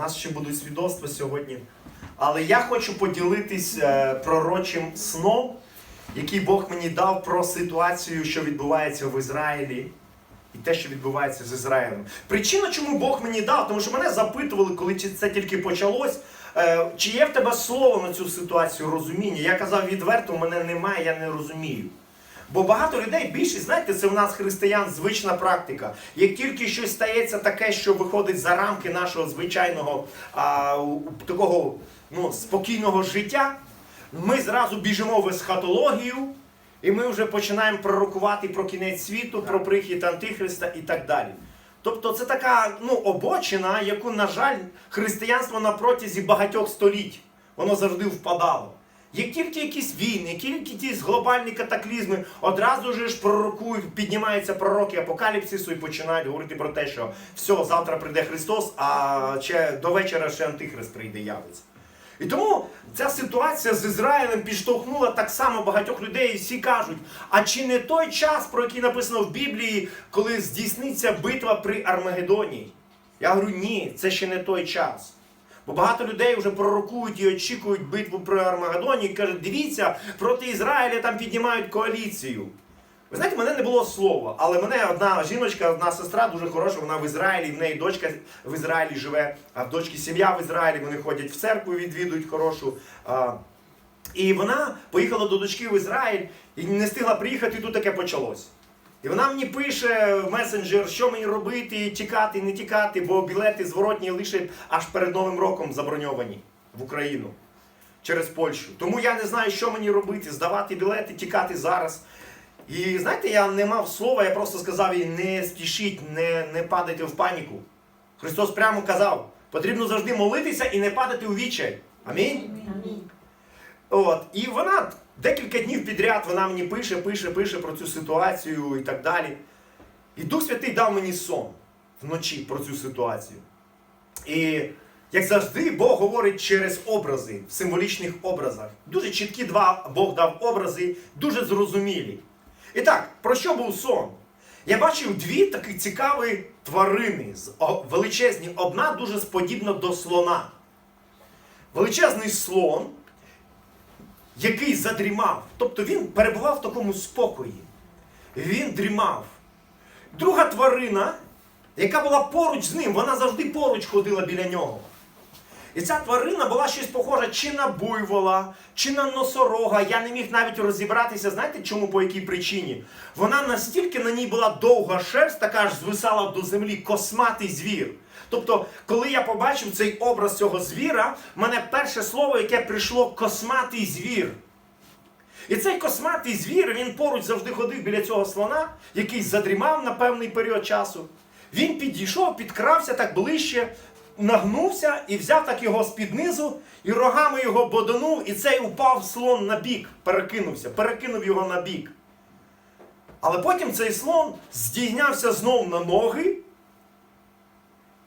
У нас ще будуть свідоцтва сьогодні. Але я хочу поділитись е, пророчим сном, який Бог мені дав про ситуацію, що відбувається в Ізраїлі, і те, що відбувається з Ізраїлем. Причина, чому Бог мені дав, тому що мене запитували, коли це тільки почалось, е, чи є в тебе слово на цю ситуацію розуміння. Я казав відверто, мене немає, я не розумію. Бо багато людей, більшість, знаєте, це в нас християн звична практика. Як тільки щось стається таке, що виходить за рамки нашого звичайного а, такого ну, спокійного життя, ми зразу біжимо в есхатологію, і ми вже починаємо пророкувати про кінець світу, про прихід Антихриста і так далі. Тобто це така ну, обочина, яку, на жаль, християнство на протязі багатьох століть воно завжди впадало. Як тільки якісь війни, як тільки якісь глобальні катаклізми, одразу ж пророкують, піднімаються пророки апокаліпсису і починають говорити про те, що все, завтра прийде Христос, а ще до вечора ще Антихрист прийде явиться. І тому ця ситуація з Ізраїлем підштовхнула так само багатьох людей, і всі кажуть: а чи не той час, про який написано в Біблії, коли здійсниться битва при Армагедоні? Я говорю, ні, це ще не той час. Бо багато людей вже пророкують і очікують битву при Армагедоні і кажуть, дивіться, проти Ізраїля там піднімають коаліцію. Ви знаєте, мене не було слова, але мене одна жіночка, одна сестра дуже хороша, вона в Ізраїлі, в неї дочка в Ізраїлі живе, а в дочки сім'я в Ізраїлі, вони ходять в церкву, відвідують хорошу. І вона поїхала до дочки в Ізраїль і не встигла приїхати, і тут таке почалось. І вона мені пише в месенджер, що мені робити, тікати, не тікати, бо білети зворотні лише аж перед Новим роком заброньовані в Україну через Польщу. Тому я не знаю, що мені робити, здавати білети, тікати зараз. І знаєте, я не мав слова, я просто сказав їй, не спішіть, не, не падайте в паніку. Христос прямо казав, потрібно завжди молитися і не падати у відчай. Амінь. От, і вона декілька днів підряд вона мені пише, пише, пише про цю ситуацію і так далі. І Дух Святий дав мені сон вночі про цю ситуацію. І як завжди, Бог говорить через образи, в символічних образах. Дуже чіткі два Бог дав образи, дуже зрозумілі. І так, про що був сон? Я бачив дві такі цікаві тварини, величезні. Одна дуже сподібна до слона. Величезний слон, який задрімав. Тобто він перебував в такому спокої. Він дрімав. Друга тварина, яка була поруч з ним, вона завжди поруч ходила біля нього. І ця тварина була щось похоже чи на буйвола, чи на носорога. Я не міг навіть розібратися, знаєте чому, по якій причині? Вона настільки на ній була довга шерсть, така аж звисала до землі, косматий звір. Тобто, коли я побачив цей образ цього звіра, в мене перше слово, яке прийшло косматий звір. І цей косматий звір, він поруч завжди ходив біля цього слона, який задрімав на певний період часу. Він підійшов, підкрався так ближче, нагнувся і взяв так його з-під низу, і рогами його бодонув, і цей упав слон на бік, перекинувся, перекинув його на бік. Але потім цей слон здійнявся знов на ноги.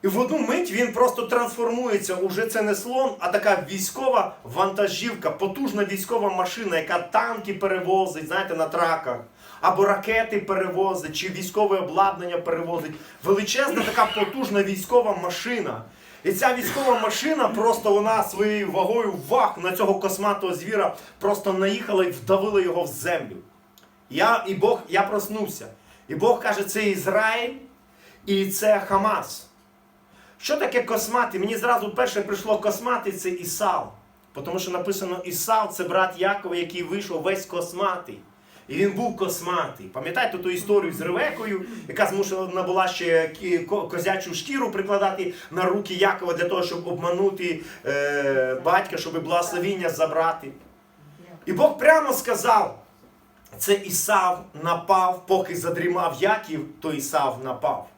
І в одну мить він просто трансформується. Уже це не слон, а така військова вантажівка, потужна військова машина, яка танки перевозить, знаєте, на траках. Або ракети перевозить, чи військове обладнання перевозить. Величезна така потужна військова машина. І ця військова машина просто вона своєю вагою ваг на цього косматого звіра просто наїхала і вдавила його в землю. Я, і Бог, я проснувся. І Бог каже, це Ізраїль і це Хамас. Що таке косматий? Мені зразу перше прийшло косматий це Ісав. Тому що написано Ісав це брат Якова, який вийшов весь косматий. І він був косматий. Пам'ятаєте ту історію з Ревекою, яка змушена була ще козячу шкіру прикладати на руки Якова для того, щоб обманути е, батька, щоб благословіння забрати. І Бог прямо сказав: це Ісав напав, поки задрімав Яків, то Ісав напав.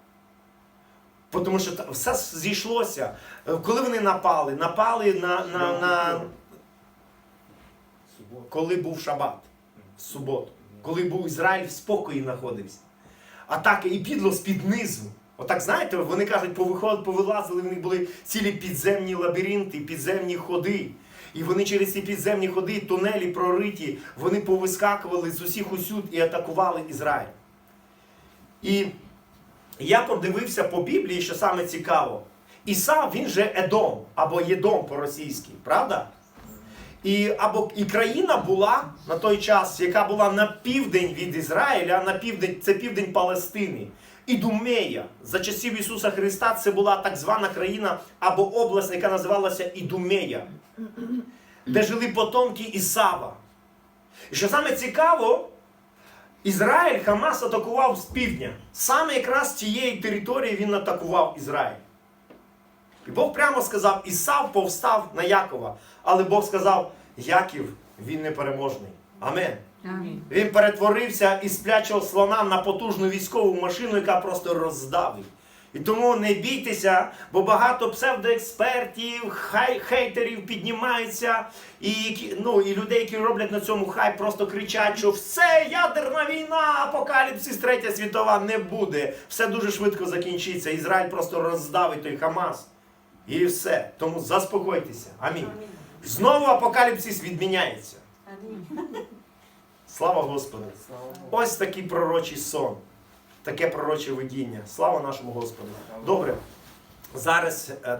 Тому що все зійшлося. Е, Коли вони напали? Напали на, на, на коли був шабат в суботу, коли був Ізраїль в спокої знаходився. Атаки і підло з-під низу. Отак, знаєте, вони кажуть, повилазили, в них були цілі підземні лабіринти, підземні ходи. І вони через ці підземні ходи, тунелі прориті, вони повискакували з усіх усюд і атакували Ізраїль. І я подивився по Біблії, що саме цікаво. Ісав, він же Едом, або Єдом по-російськи, правда? І, або, і країна була на той час, яка була на південь від Ізраїля, на південь, це південь Палестини. Ідумея. За часів Ісуса Христа це була так звана країна або область, яка називалася Ідумея, де жили потомки Ісава. І що саме цікаво, Ізраїль Хамас атакував з півдня. Саме якраз з цієї території він атакував Ізраїль. І Бог прямо сказав, Ісав повстав на Якова. Але Бог сказав, Яків, він непереможний. Амен. Амінь. Він перетворився із сплячого слона на потужну військову машину, яка просто роздавить. І тому не бійтеся, бо багато псевдоекспертів, хай, хейтерів піднімаються, і, ну, і людей, які роблять на цьому хай, просто кричать, що все, ядерна війна, апокаліпсис, третя світова не буде. Все дуже швидко закінчиться. Ізраїль просто роздавить той Хамас. І все. Тому заспокойтеся. Амінь. Знову апокаліпсис відміняється. Слава Господу! Ось такий пророчий сон, таке пророче видіння. Слава нашому Господу. Добре. Зараз е,